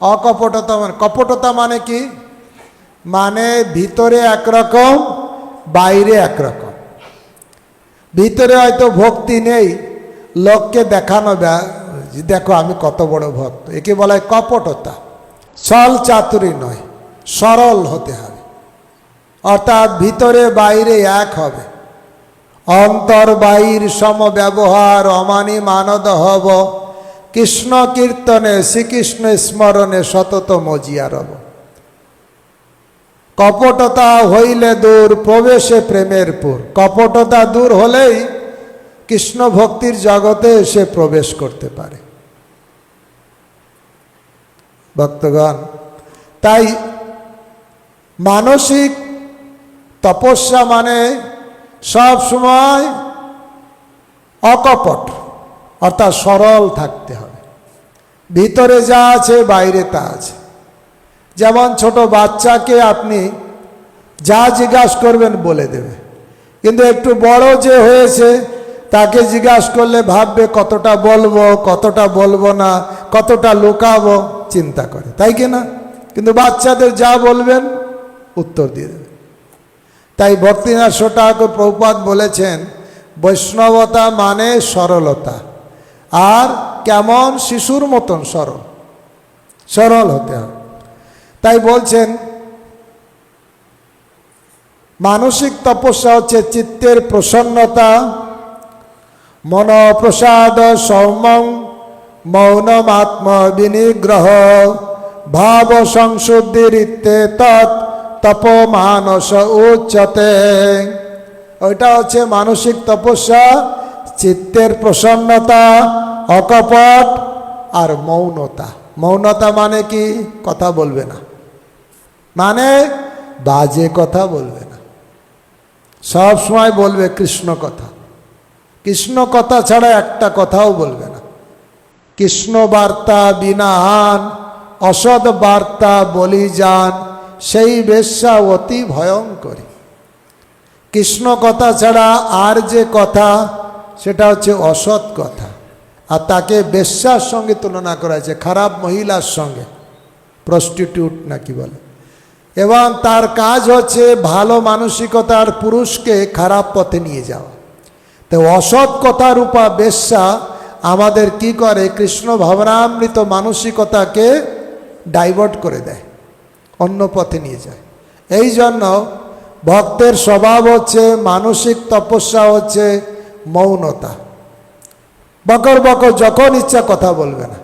অকপটতা মানে কপটতা মানে কি? মানে ভিতরে একরকম, বাইরে একরকম। ভিতরে হয়তো ভক্তি নেই, লোককে দেখানো দেখো আমি কত বড় ভক্ত। একে বলা হয় কপটতা। ছল চাতুরি নয়, সরল হতে হবে। অর্থাৎ ভিতরে বাইরে এক হবে। অন্তর বাহির সম ব্যবহার অমানি মানদ হব। কৃষ্ণ কীর্তনে শ্রীকৃষ্ণ স্মরণে সতত মজিয়া রব কপটতা হইলে দূর, প্রবেশে প্রেমের পুর। কপটতা দূর হলেই কৃষ্ণ ভক্তির জগতে এসে প্রবেশ করতে পারে। ভক্তগণ, তাই মানসিক তপস্যা মানে সব সময় অকপট, অর্থাৎ সরল থাকতে হবে। ভিতরে যা আছে, বাইরে তা আছে। যেমন ছোট বাচ্চাকে আপনি যা জিজ্ঞাসা করবেন বলে দেবে। কিন্তু একটু বড় যে হয়েছে, তাকে জিজ্ঞাসা করলে ভাববে, কতটা বলব কতটা বলব না, কতটা লুকাবো? চিন্তা করে, তাই কি না? কিন্তু বাচ্চাদের যা বলবেন, উত্তর দিয়ে দেবে। তাই ভক্তিনাথ ঠাকুর প্রভুপাত বলেছেন, বৈষ্ণবতা মানে সরলতা, আর কেমন শিশুর মতন সরল। সরল হতে হবে। তাই বলছেন, মানসিক তপস্যা হচ্ছে চিত্তের প্রসন্নতা মন মনপ্রসাদ সৌমং মৌনমাত্ম বিনিগ্রহ ভাব সংশুদ্ধির তৎ তপ মানস উচ্চতে। ওইটা হচ্ছে মানসিক তপস্যা, চিত্তের প্রসন্নতা অকপট আর মৌনতা। মৌনতা মানে কি? কথা বলবে না। মানে বাজে কথা বলবে না। সব সময় বলবে কৃষ্ণ কথা। কৃষ্ণ কথা ছাড়া একটা কথাও বলবে না। কৃষ্ণ বার্তা বিনা বিনাহান অসৎ বার্তা বলি যান, সেই বেশ্যা অতি ভয়ঙ্করী। কৃষ্ণ কথা ছাড়া আর যে কথা, সেটা হচ্ছে অসৎ কথা। আর তাকে বেশ্যার সঙ্গে তুলনা করা হয়েছে, খারাপ মহিলার সঙ্গে। প্রস্টিটিউট নাকি বলে। এবং তার কাজ হচ্ছে ভালো মানসিকতার পুরুষকে খারাপ পথে নিয়ে যাওয়া। তো অসৎ কথার উপা বেশ্যা আমাদের কি করে? কৃষ্ণ ভাবনামৃত মানসিকতাকে ডাইভার্ট করে দেয়, অন্য পথে নিয়ে যায়। এই জন্য ভক্তের স্বভাব হচ্ছে, মানসিক তপস্যা হচ্ছে মৌনতা। বকর বকর যখন ইচ্ছা কথা বলবে না।